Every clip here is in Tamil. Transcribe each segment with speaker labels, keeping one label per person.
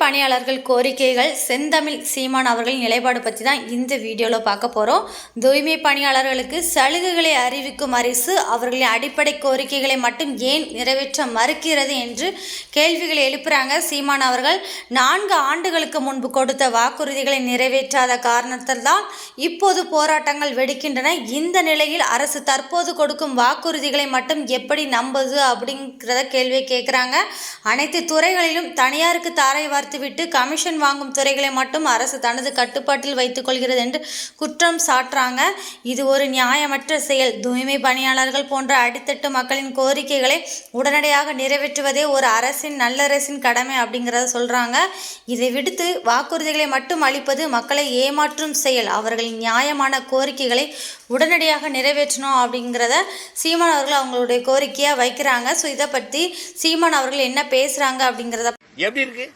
Speaker 1: பணியாளர்கள் கோரிக்கைகள் செந்தமிழ் சீமான் அவர்களின் நிலைப்பாடு பற்றி தான் இந்த வீடியோவில் பார்க்க போகிறோம் தூய்மை பணியாளர்களுக்கு சலுகைகளை அறிவிக்கும் அரசு அவர்களின் அடிப்படை கோரிக்கைகளை மட்டும் ஏன் நிறைவேற்ற மறுக்கிறது என்று கேள்விகளை எழுப்புறாங்க சீமான் அவர்கள். நான்கு ஆண்டுகளுக்கு முன்பு கொடுத்த வாக்குறுதிகளை நிறைவேற்றாத காரணத்தால் தான் இப்போது போராட்டங்கள் வெடிக்கின்றன. இந்த நிலையில் அரசு தற்போது கொடுக்கும் வாக்குறுதிகளை மட்டும் எப்படி நம்புது அப்படிங்கிறத கேள்வியை கேட்குறாங்க அனைத்து துறைகளிலும் தனியாருக்கு தாரை பார்த்துவிட்டு கமிஷன் வாங்கும் துறைகளை மட்டும் அரசு தனது கட்டுப்பாட்டில் வைத்துக் கொள்கிறது என்று குற்றம் சாட்டுறாங்க. இது ஒரு நியாயமற்ற செயல். தூய்மை பணியாளர்கள் போன்ற அடித்தட்டு மக்களின் கோரிக்கைகளை உடனடியாக நிறைவேற்றுவதே ஒரு அரசின் நல்லரசின் கடமை அப்படிங்கிறத சொல்றாங்க. இதை விடுத்து வாக்குறுதிகளை மட்டும் அளிப்பது மக்களை ஏமாற்றும் செயல். அவர்களின் நியாயமான கோரிக்கைகளை உடனடியாக நிறைவேற்றணும் அப்படிங்கிறத சீமான் அவர்கள் அவங்களுடைய கோரிக்கையாக வைக்கிறாங்க. ஸோ இதை பற்றி சீமான் அவர்கள் என்ன பேசுகிறாங்க அப்படிங்கிறத
Speaker 2: எப்படி இருக்கு?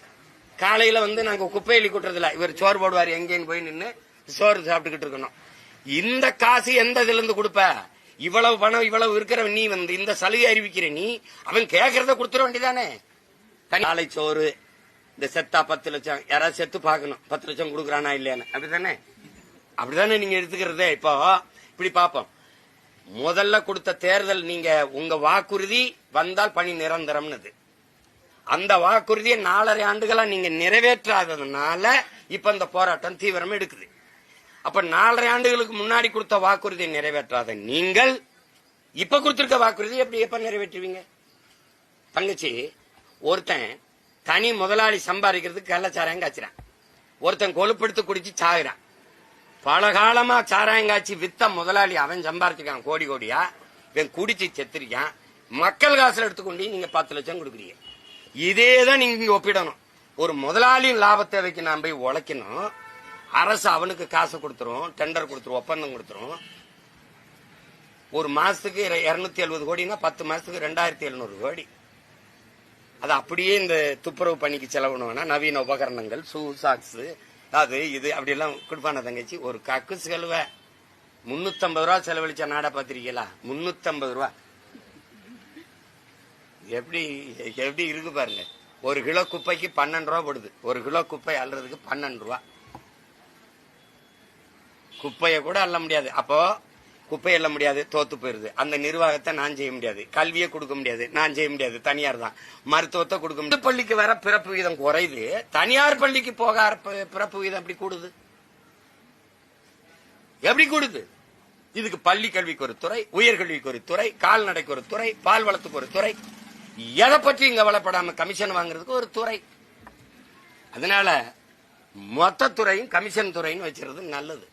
Speaker 2: காலையில வந்து நாங்க குப்பையில அள்ளி கொட்டுறதில்ல. இவர் சோறு போடுவார் எங்கேன்னு போய் நின்று சோறு சாப்பிட்டுக்கிட்டு இருக்கணும். இந்த காசு எந்த இதுல இருந்து கொடுப்ப? இவ்வளவு பணம் இவ்வளவு இருக்கிற நீ வந்து இந்த சலுகை அறிவிக்கிற நீ அவன் கேக்குறத கொடுத்துட வேண்டியதானே? காலை சோறு இந்த செத்தா பத்து லட்சம் யாராவது செத்து பார்க்கணும். பத்து லட்சம் கொடுக்குறானா இல்லையான்னு. அப்படிதானே? அப்படிதானே நீங்க எடுத்துக்கிறதே இப்போ. இப்படி பார்ப்போம். முதல்ல கொடுத்த தேர்தல் நீங்க உங்க வாக்குறுதி வந்தால் பணி நிரந்தரம்னு அந்த வாக்குறுதியை நாலரை ஆண்டுகளா நீங்க நிறைவேற்றாததுனால இப்ப இந்த போராட்டம் தீவிரம் எடுக்குது. அப்ப நாலரை ஆண்டுகளுக்கு முன்னாடி கொடுத்த வாக்குறுதியை நிறைவேற்றாத நீங்கள் இப்ப கொடுத்திருக்க வாக்குறுதி எப்படி எப்ப நிறைவேற்றுவீங்க? தங்கச்சி ஒருத்தன் தனி முதலாளி சம்பாதிக்கிறதுக்கு கள்ளச்சாராயம் காய்ச்சிறான். ஒருத்தன் கொழுப்படுத்து குடிச்சு சாகுறான். பல காலமா சாராயம் காய்ச்சி வித்த முதலாளி அவன் சம்பாதிச்சிருக்கான் கோடி கோடியா? இவன் குடிச்சு செத்துருக்கான். மக்கள் காசுல எடுத்துக்கொண்டு நீங்க பத்து லட்சம் கொடுக்குறீங்க. இதே தான் நீங்க இங்க ஒப்பிடணும். ஒரு முதலாளியின் லாப தேவைக்கு நான் போய் உழைக்கணும்? அரசு அவனுக்கு காசு கொடுத்துரும் டெண்டர் கொடுத்துரும் ஒப்பந்தம் கொடுத்துரும். ஒரு மாசத்துக்கு இருநூத்தி எழுபது கோடினா பத்து மாசத்துக்கு ரெண்டாயிரத்தி எழுநூறு கோடி. அது அப்படியே இந்த துப்புரவு பணிக்கு செலவுனா நவீன உபகரணங்கள் ஷூ சாக்ஸ் அது இது அப்படி எல்லாம் கொடுப்பான தங்கச்சி? ஒரு கக்கு செலவை. முன்னூத்தம்பது ரூபா செலவழிச்ச நாடா பாத்திருக்கீங்களா முன்னூத்தம்பது ரூபா. எப்படி எப்படி இருக்கு பாருங்க. ஒரு கிலோ குப்பைக்கு பன்னெண்டு ரூபா போடுது. ஒரு கிலோ குப்பை அள்ளுறதுக்கு பன்னெண்டு ரூபா. குப்பையை கூட அள்ள முடியாது. அப்போ குப்பை அள்ள முடியாது தோத்து போயிருது. அந்த நிர்வாகத்தை நான் செய்ய முடியாது. கல்வியை கொடுக்க முடியாது. நான் செய்ய முடியாது. தனியார் தான். மருத்துவத்தை கொடுக்க முடியாது. பள்ளிக்கு வர பிறப்பு விகிதம் குறையுது. தனியார் பள்ளிக்கு போக பிறப்பு விகிதம் எப்படி கூடுது? எப்படி கூடுது? இதுக்கு பள்ளி கல்விக்கு ஒரு துறை உயர்கல்விக்கு ஒரு துறை கால்நடைக்கு ஒரு துறை பால் வளத்துக்கு ஒரு துறை எதை பற்றியும் கவலைப்படாம கமிஷன் வாங்குறதுக்கு ஒரு துறை. அதனால மொத்த துறையும் கமிஷன் துறைன்னு வச்சுறது நல்லது.